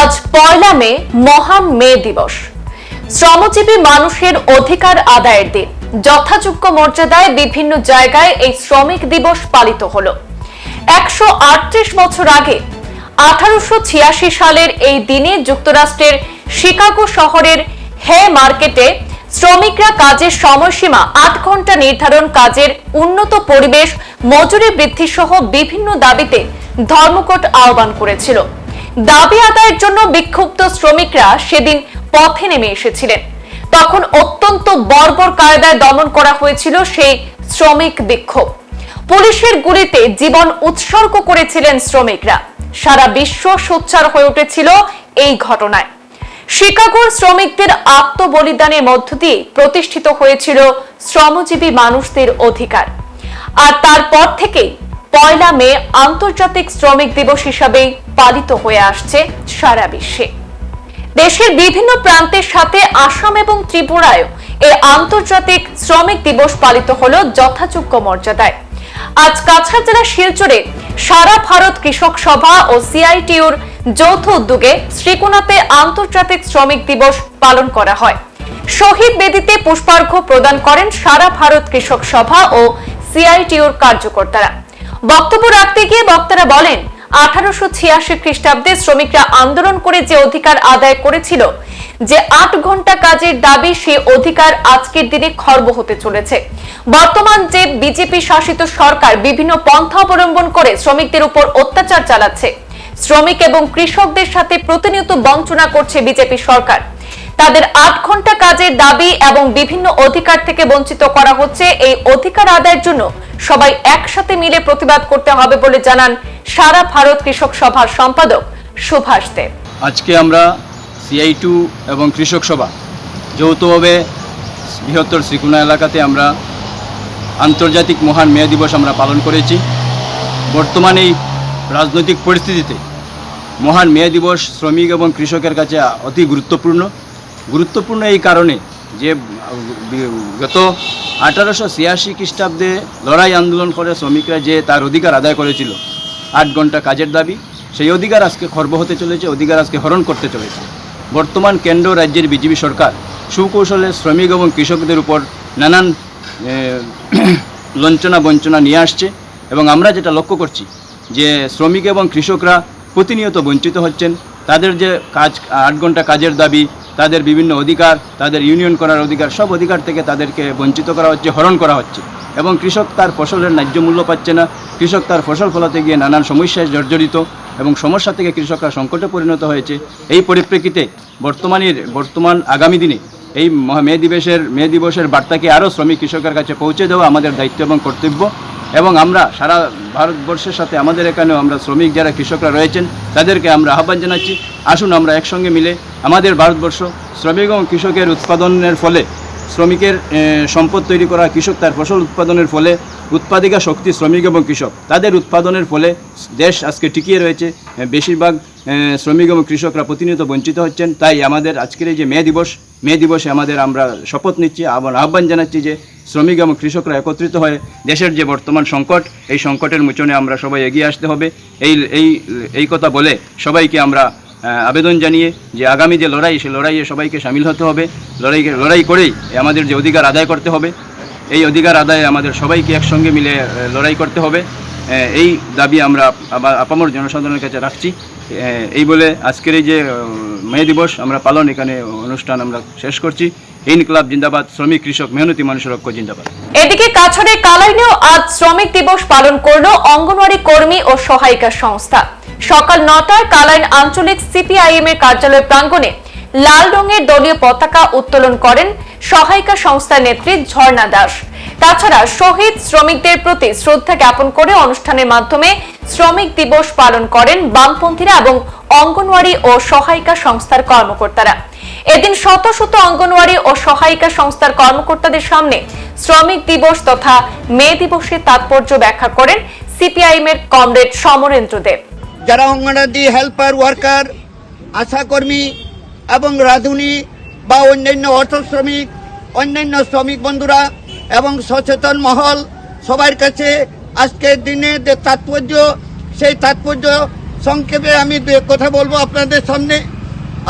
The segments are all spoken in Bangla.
আজ পয়লা মে, মহান মে দিবস। শ্রমজীবী মানুষের অধিকার আদায়ের দিন। যথাযোগ্য মর্যাদায় বিভিন্ন জায়গায় এই শ্রমিক দিবস পালিত হলো। একশো বছর আগে, আঠারোশো ছিয়াশি সালের এই দিনে যুক্তরাষ্ট্রের শিকাগো শহরের হে মার্কেটে শ্রমিকরা কাজের সময়সীমা আট ঘণ্টা নির্ধারণ কাজের উন্নত পরিবেশ, মজুরি বৃদ্ধি সহ বিভিন্ন দাবিতে ধর্মঘট আহ্বান করেছিল। দাবি আদায়ের জন্য বিক্ষুব্ধ শ্রমিকরা সেদিন পথে নেমে এসেছিলেন। তখন অত্যন্ত বর্বর কায়দায় দমন করা হয়েছিল সেই শ্রমিক বিক্ষোভ। পুলিশের গুলিতে জীবন উৎসর্গ করেছিলেন শ্রমিকরা। সারা বিশ্ব সোচ্চার হয়ে উঠেছিল এই ঘটনায়। শিকাগোর শ্রমিকদের আত্মবলিদানের মধ্য দিয়ে প্রতিষ্ঠিত হয়েছিল শ্রমজীবী মানুষদের অধিকার। আর তারপর থেকেই পয়লা মে আন্তর্জাতিক শ্রমিক দিবস হিসাবেই পালিত হয়ে আসছে সারা বিশ্বে। দেশের বিভিন্ন প্রান্তের সাথে আসাম এবং ত্রিপুরায় এই আন্তর্জাতিক শ্রমিক দিবস পালিত হলো যথাযোগ্য মর্যাদায়। আজ কাছাড় জেলা শিলচরে সারা ভারত কৃষক সভা ও সিআইটিউর যৌথ উদ্যোগে শ্রীকোনাতে আন্তর্জাতিক শ্রমিক দিবস পালন করা হয়। শহীদ বেদিতে পুষ্পার্ঘ্য প্রদান করেন সারা ভারত কৃষক সভা ও সিআইটিউর কার্যকর্তারা। বক্তব্য রাখতে গিয়ে বক্তারা বলেন, আঠারোশো ছিয়াশি খ্রিস্টাব্দে শ্রমিকরা আন্দোলন করে যে অধিকার আদায় করেছিল, যে আট ঘণ্টা কাজের দাবি সে অধিকার আজকের দিনে খর্ব হতে চলেছে। বর্তমান যে বিজেপি শাসিত সরকার বিভিন্ন পন্থা অবলম্বন করে শ্রমিকদের উপর অত্যাচার চালাচ্ছে, শ্রমিক এবং কৃষকদের সাথে প্রতিনিয়ত বঞ্চনা করছে বিজেপি সরকার। তাদের আট ঘণ্টা কাজের দাবি এবং বিভিন্ন অধিকার থেকে বঞ্চিত করা হচ্ছে। এই অধিকার আদায়ের জন্য সবাই একসাথে মিলে প্রতিবাদ করতে হবে বলে জানান সারা ভারত কৃষক সভার সম্পাদক সুভাষ দেব। আজকে আমরা সিআই টু এবং কৃষক সভা যৌথভাবে বৃহত্তর শ্রীকুণা এলাকাতে আমরা আন্তর্জাতিক মহান মে দিবস আমরা পালন করেছি। বর্তমান এই রাজনৈতিক পরিস্থিতিতে মহান মে দিবস শ্রমিক এবং কৃষকের কাছে অতি গুরুত্বপূর্ণ। গুরুত্বপূর্ণ এই কারণে যে গত আঠারোশো ছিয়াশি খ্রিস্টাব্দে লড়াই আন্দোলন করে শ্রমিকরা যে তার অধিকার আদায় করেছিল, আট ঘণ্টা কাজের দাবি, সেই অধিকার আজকে খর্ব হতে চলেছে, অধিকার আজকে হরণ করতে চলেছে। বর্তমান কেন্দ্র রাজ্যের বিজেপি সরকার সুকৌশলে শ্রমিক এবং কৃষকদের উপর নানান লঞ্চনা বঞ্চনা নিয়ে আসছে এবং আমরা যেটা লক্ষ্য করছি যে শ্রমিক এবং কৃষকরা প্রতিনিয়ত বঞ্চিত হচ্ছেন। তাদের যে কাজ, আট ঘণ্টা কাজের দাবি তাদের বিভিন্ন অধিকার, তাদের ইউনিয়ন করার অধিকার, সব অধিকার থেকে তাদেরকে বঞ্চিত করা হচ্ছে, হরণ করা হচ্ছে। এবং কৃষক তার ফসলের ন্যায্য মূল্য পাচ্ছে না। কৃষক তার ফসল ফলাতে গিয়ে নানান সমস্যায় জর্জরিত এবং সমস্যা থেকে কৃষকরা সংকটে পরিণত হয়েছে। এই পরিপ্রেক্ষিতে বর্তমানের, বর্তমান আগামী দিনে এই মে দিবসের মে দিবসের বার্তাকে আরও শ্রমিক কৃষকের কাছে পৌঁছে দেওয়া আমাদের দায়িত্ব এবং কর্তব্য। এবং আমরা সারা ভারতবর্ষের সাথে, আমাদের এখানেও আমরা শ্রমিক যারা কৃষকরা রয়েছেন, তাদেরকে আমরা আহ্বান জানাচ্ছি, আসুন আমরা একসঙ্গে মিলে আমাদের ভারতবর্ষ শ্রমিক এবং কৃষকের উৎপাদনের ফলে, শ্রমিকের সম্পদ তৈরি করা কৃষক, তার ফসল উৎপাদনের ফলে, উৎপাদিকা শক্তি শ্রমিক এবং কৃষক, তাদের উৎপাদনের ফলে দেশ আজকে টিকিয়ে রয়েছে বেশিরভাগ শ্রমিক এবং কৃষকরা প্রতিনিয়ত বঞ্চিত হচ্ছেন, তাই আমাদের আজকের এই যে মে দিবস মে দিবসে আমাদের আমরা শপথ নিচ্ছি আবার আহ্বান জানাচ্ছি যে শ্রমিক এবং কৃষকরা একত্রিত হয়ে দেশের যে বর্তমান সংকট, এই সংকটের মোচনে আমরা সবাই এগিয়ে আসতে হবে। এই এই এই কথা বলে সবাইকে আমরা আবেদন জানিয়ে যে আগামী যে লড়াই সে লড়াইয়ে সবাইকে সামিল হতে হবে। লড়াই লড়াই করেই আমাদের যে অধিকার আদায় করতে হবে। এই অধিকার আদায়ে আমাদের সবাইকে একসঙ্গে মিলে লড়াই করতে হবে। এই দাবি আমরা আপামর জনসাধারণের কাছে রাখছি। এই বলে আজকের এই যে মে দিবস আমরা পালন, এখানে অনুষ্ঠান আমরা শেষ করছি। ইনকলাব জিন্দাবাদ, শ্রমিক, কৃষক, মেহনতি মানুষের ঐক্য জিন্দাবাদ। এদিকে কাছড়ের কালাইনেও আজ শ্রমিক দিবস পালন করল অঙ্গনওয়াড়ি কর্মী ও সহায়িকা সংস্থা। সকাল নটায় কালাইন আঞ্চলিক সিপিআইএম এর কার্যালয় প্রাঙ্গণে লাল রঙের দলীয় পতাকা উত্তোলন করেন সহায়িকা সংস্থার নেত্রী ঝর্ণা দাস। তাছাড়া শহীদ শ্রমিকদের প্রতি শ্রদ্ধা জ্ঞাপন করে অনুষ্ঠানের মাধ্যমে শ্রমিক দিবস পালন করেন বামপন্থীরা এবং অঙ্গনওয়াড়ি ও সহায়িকা সংস্থার কর্মকর্তারা। এদিন শত শত অঙ্গনওয়াড়ি ও সহায়িকা সংস্থার কর্মকর্তাদের সামনে শ্রমিক দিবস তথা মে দিবসের তাৎপর্য ব্যাখ্যা করেন সিপিআইএম এর কমরেড সমরেন্দ্র দেব। যারা অঙ্গনাদি হেল্পার, ওয়ার্কার, আশাকর্মী এবং রাঁধুনি বা অন্যান্য অর্থ শ্রমিক, অন্যান্য শ্রমিক বন্ধুরা এবং সচেতন মহল সবার কাছে আজকের দিনে যে তাৎপর্য, সেই তাৎপর্য সংক্ষেপে আমি কথা বলব আপনাদের সামনে।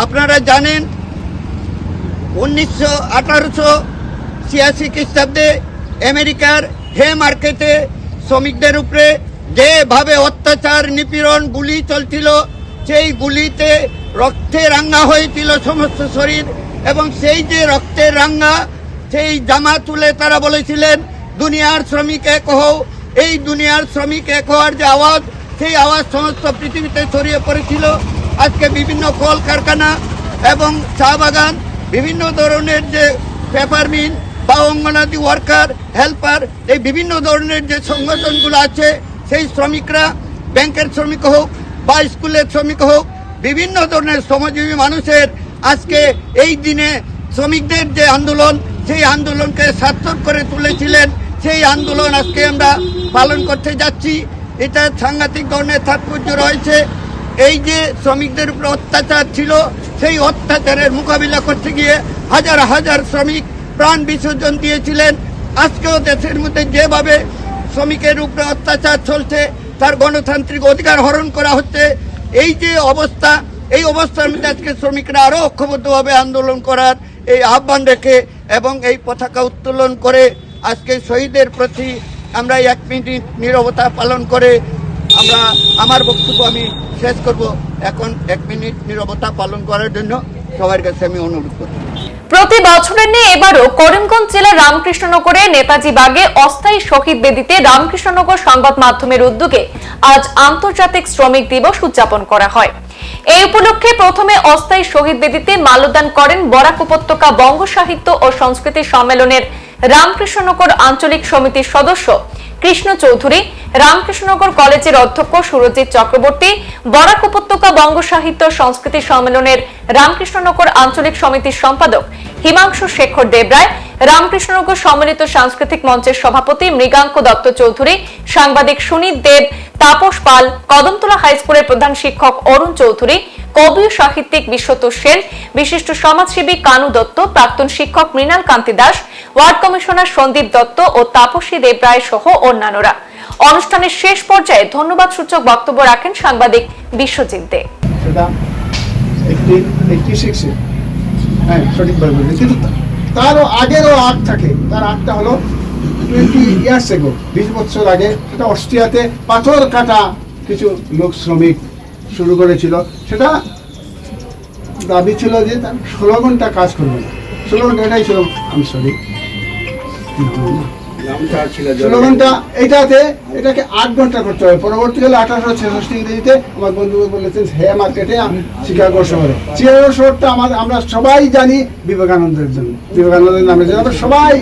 আপনারা জানেন, উনিশশো আঠারোশো ছিয়াশি খ্রিস্টাব্দে আমেরিকার হে মার্কেটে শ্রমিকদের উপরে যেভাবে অত্যাচার, নিপীড়ন, গুলি চলছিল, সেই গুলিতে রক্তে রাঙ্গা হয়েছিল সমস্ত শরীর এবং সেই যে রক্তের রাঙ্গা সেই জামা তুলে তারা বলেছিলেন, দুনিয়ার শ্রমিক এক এই দুনিয়ার শ্রমিক এক হওয়ার যে আওয়াজ, সেই আওয়াজ সমস্ত পৃথিবীতে ছড়িয়ে পড়েছিল। আজকে বিভিন্ন কল কারখানা এবং চা বাগান, বিভিন্ন ধরনের যে পেপার মিল বা অঙ্গনাদি ওয়ার্কার, হেল্পার, এই বিভিন্ন ধরনের যে সংগঠনগুলো আছে, সেই শ্রমিকরা, ব্যাংকের শ্রমিক হোক বা স্কুলের শ্রমিক হোক, বিভিন্ন ধরনের শ্রমজীবী মানুষের আজকে এই দিনে শ্রমিকদের যে আন্দোলন, সেই আন্দোলনকে সার্থক করে তুলেছিলেন সেই আন্দোলন আজকে আমরা পালন করতে যাচ্ছি। এটা সাংঘাতিক ধরনের তাৎপর্য রয়েছে। এই যে শ্রমিকদের উপর অত্যাচার ছিল, সেই অত্যাচারের মোকাবিলা করতে গিয়ে হাজার হাজার শ্রমিক প্রাণ বিসর্জন দিয়েছিলেন। আজকেও দেশের মধ্যে যেভাবে শ্রমিকের উপরে অত্যাচার চলছে, তার গণতান্ত্রিক অধিকার হরণ করা হচ্ছে, এই যে অবস্থা, এই অবস্থার মধ্যে আজকে শ্রমিকরা আরও ঐক্যবদ্ধভাবে আন্দোলন করার এই আহ্বান রেখে এবং এই পতাকা উত্তোলন করে আজকে শহীদের প্রতি আমরা এক মিনিট নীরবতা পালন করে আমরা, আমার বক্তব্য আমি শেষ করব। এখন এক মিনিট নীরবতা পালন করার জন্য সবার কাছে আমি অনুরোধ করব। প্রতি বছরের নিয়ে এবারও করিমগঞ্জ জেলার রামকৃষ্ণনগরে নেতাজি বাগে অস্থায়ী শহীদ বেদিতে রামকৃষ্ণনগর সংবাদ মাধ্যমের উদ্যোগে আজ আন্তর্জাতিক শ্রমিক দিবস উদযাপন করা হয়। এই উপলক্ষে প্রথমে অস্থায়ী শহীদ বেদিতে মাল্যদান করেন বরাক উপত্যকা বঙ্গ সাহিত্য ও সংস্কৃতি সম্মেলনের রামকৃষ্ণনগর আঞ্চলিক সমিতির সদস্য কৃষ্ণ চৌধুরী, রামকৃষ্ণনগর কলেজের অধ্যক্ষ সুরজিৎ চক্রবর্তী, বরাক উপত্যকা বঙ্গ সাহিত্য সংস্কৃতি সম্মেলনের রামকৃষ্ণনগর আঞ্চলিক সমিতির সম্পাদক হিমাংশু শেখর দেবরায় রামকৃষ্ণনগর সম্মিলিত সাংস্কৃতিক মঞ্চের সভাপতি মৃগাঙ্ক দত্ত চৌধুরী, সাংবাদিক সুনীত দেব, তাপস পাল, কদমতলা হাইস্কুলের প্রধান শিক্ষক অরুণ চৌধুরী, কবি সাহিত্যিক বিশ্বতোষ সেন, বিশিষ্ট সমাজসেবী কানু দত্ত, প্রাক্তন শিক্ষক মৃণাল কান্তি দাস, ওয়ার্ড কমিশনার সন্দীপ দত্ত ও তাপসী দেবরায় সহ অন্যান্যরা। অনুষ্ঠানের শেষ পর্যায়ে ধন্যবাদ সূচক বক্তব্য রাখেন সাংবাদিক বিশ্বজিৎ দে। একটি হ্যাঁ সঠিকভাবে তারও আগেরও আগ থাকে। তার আগটা হলো টোয়েন্টি ইয়ার্স এগো বিশ বছর আগে। সেটা অস্ট্রিয়াতে পাথর কাটা কিছু লোক শ্রমিক শুরু করেছিল। সেটা দাবি ছিল যে তার ষোলো ঘণ্টা কাজ করবে। ষোলো ঘণ্টা এটাই ছিল আমি সরি কিন্তু ঘণ্টা এটাতে, এটাকে আট ঘণ্টা করতে হবে। পরবর্তীকালে আঠারোশো ছেষট্টি ইংরেজিতে আমার বন্ধু বলেছেন, হে মার্কেটে শিকাগো শহরে। চিকাগো শহরটা আমার আমরা সবাই জানি বিবেকানন্দের জন্য। বিবেকানন্দের নামে জন্য আমরা সবাই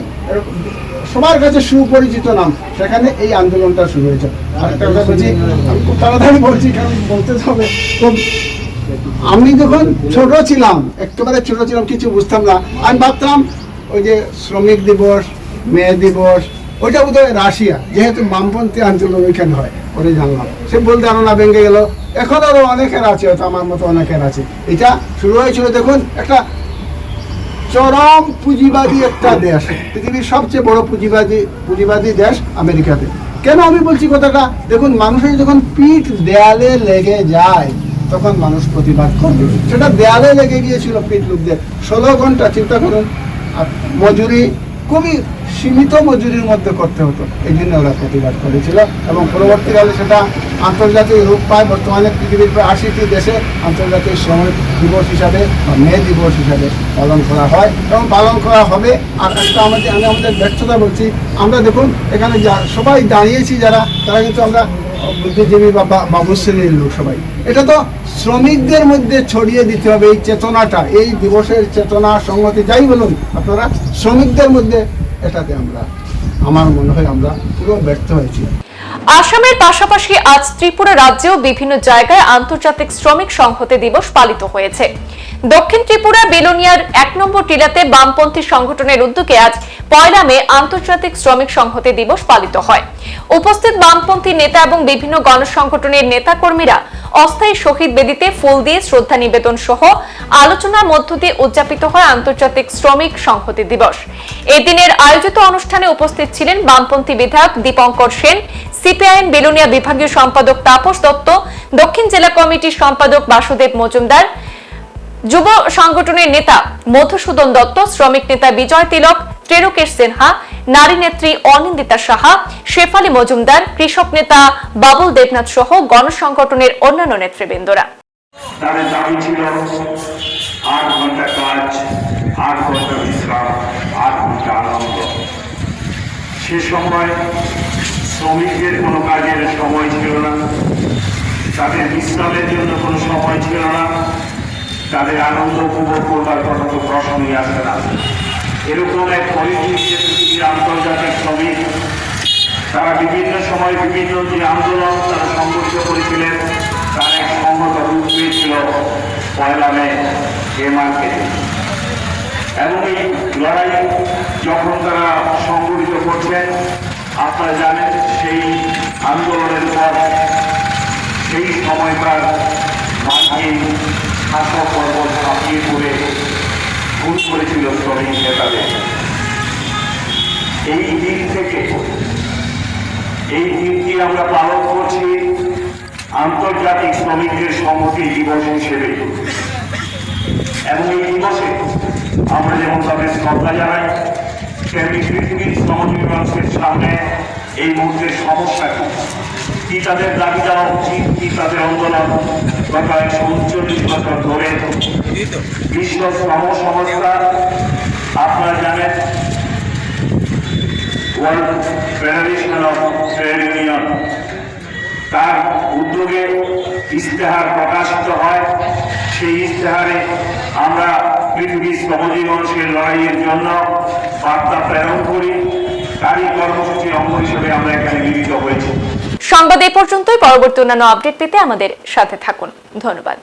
সবার কাছে সুপরিচিত নাম। সেখানে এই আন্দোলনটা শুরু হয়েছে। আর একটা কথা বলছি, আমি খুব তাড়াতাড়ি বলছি, কারণ বলতে হবে। আমি যখন ছোট ছিলাম, একেবারে ছোট ছিলাম, কিছু বুঝতাম না। আমি ভাবতাম, ওই যে শ্রমিক দিবস, মেয়ে দিবস ওইটা বোধহয় রাশিয়া, যেহেতু বামপন্থী আন্দোলন ওইখানে হয় ওটাই জানলাম। সে ভুল ধারণা ভেঙে গেল। এখন আরও অনেকের আছে, হয়তো আমার মতো অনেকের আছে। এটা শুরু হয়েছিল, দেখুন, একটা চরম পুঁজিবাদী একটা দেশ। পৃথিবীর সবচেয়ে বড় পুঁজিবাদী পুঁজিবাদী দেশ আমেরিকাতে। কেন আমি বলছি কথাটা? দেখুন, মানুষের যখন পিঠ দেয়ালে লেগে যায়, তখন মানুষ প্রতিবাদ করবে। সেটা দেয়ালে লেগে গিয়েছিল পিঠ লোকদের। ষোলো ঘণ্টা চিন্তা করুন, আর মজুরি খুবই সীমিত মজুরির মধ্যে করতে হতো। এই জন্য ওরা প্রতিবাদ করেছিল এবং পরবর্তীকালে সেটা আন্তর্জাতিক রূপ পায়। বর্তমানে পৃথিবীর প্রায় আশিটি দেশে আন্তর্জাতিক শ্রমিক দিবস হিসাবে বা মে দিবস হিসাবে পালন করা হয় এবং পালন করা হবে। আর একটা আমাদের আমি আমাদের ব্যর্থতা বলছি। আমরা দেখুন, এখানে যা সবাই দাঁড়িয়েছি যারা, তারা কিন্তু আমরা বুদ্ধিজীবী বা বা- বাবু শ্রেণির লোক সবাই এটা তো শ্রমিকদের মধ্যে ছড়িয়ে দিতে হবে এই চেতনাটা, এই দিবসের চেতনা, সংহতি, যাই বলুন আপনারা, শ্রমিকদের মধ্যে এটাতে আমরা, আমার মনে হয় আমরা পুরো ব্যর্থ হয়েছি। আসামের পাশাপাশি আজ ত্রিপুরা রাজ্যেও বিভিন্ন জায়গায় আন্তর্জাতিক শ্রমিক সংহতি দিবস পালিত হয়েছে। দক্ষিণ ত্রিপুরা বেলোনিয়ার এক নম্বর টিলাতে বামপন্থী সংগঠনের উদ্যোগে আজ পয়লা মে আন্তর্জাতিক শ্রমিক সংহতি দিবস পালিত হয়। উপস্থিত বামপন্থী নেতা এবং বিভিন্ন গণসংগঠনের নেতাকর্মীরা অস্থায়ী শহীদ বেদিতে ফুল দিয়ে শ্রদ্ধা নিবেদন সহ আলোচনার মধ্য দিয়ে উদযাপিত হয় আন্তর্জাতিক শ্রমিক সংহতি দিবস। এই দিনের আয়োজিত অনুষ্ঠানে উপস্থিত ছিলেন বামপন্থী বিধায়ক দীপঙ্কর সেন, সিপিআইএম বেলুনিয়া বিভাগীয় সম্পাদক তাপস দত্ত, দক্ষিণ জেলা কমিটির সম্পাদক বাসুদেব মজুমদার যুব সংগঠনের নেতা মধুসূদন দত্ত, শ্রমিক নেতা বিজয় তিলক ত্রেরকেশ সিনহা, নারী নেত্রী অনিন্দিতা সাহা, শেফালি মজুমদার, কৃষক নেতা বাবুল দেবনাথ সহ গণসংগঠনের অন্যান্য নেতৃবৃন্দরা। সে সময় শ্রমিকদের কোনো কাজের সময় ছিল না। তাদের বিশ্রামের জন্য কোনো সময় ছিল না। তাদের আনন্দ উপভোগ করবার কোনো তো প্রশ্নই আসে না। এরকম এক পরিস্থিতিতে পৃথিবীর আন্তর্জাতিক শ্রমিক তারা বিভিন্ন সময় বিভিন্ন যে আন্দোলন তারা সংগঠিত করেছিলেন, তার এক সংগত রূপ পেয়েছিল পয়লা মে এ মার্কেটে। এবং এই লড়াই যখন তারা সংগঠিত করছেন, আপনারা জানেন সেই আন্দোলনের পর শাসক পর্বত ছাপিয়ে পড়ে ভুল করেছিল শ্রমিক নেতাদের। এই দিন থেকে, এই দিনটি আমরা পালন করছি আন্তর্জাতিক শ্রমিকদের সংহতি দিবস হিসেবে। এবং এই দিবসে আমরা যেমন তাদের শ্রদ্ধা জানাই, তেমনি পৃথিবীর শ্রমজীবী মানুষের সামনে এই মুহূর্তের সমস্যা কি তাদের দাবি দেওয়া উচিত, কি তাদের আন্দোলন গত একশো উনচল্লিশ বছর ধরে বিশ্ব শ্রম সংস্থা আপনারা জানেন, World Federation of Trade Union. তার উদ্যোগে ইশতেহার প্রকাশিত হয়। সেই ইশতেহারে আমরা পৃথিবীর শ্রমজীবী মানুষের লড়াইয়ের জন্য বার্তা প্রেরণ করি। তারই কর্মসূচির অঙ্গ হিসেবে আমরা এখানে মিলিত হয়েছি। সংবাদ এ পর্যন্তই। পরবর্তী অন্যান্য আপডেট পেতে আমাদের সাথে থাকুন। ধন্যবাদ।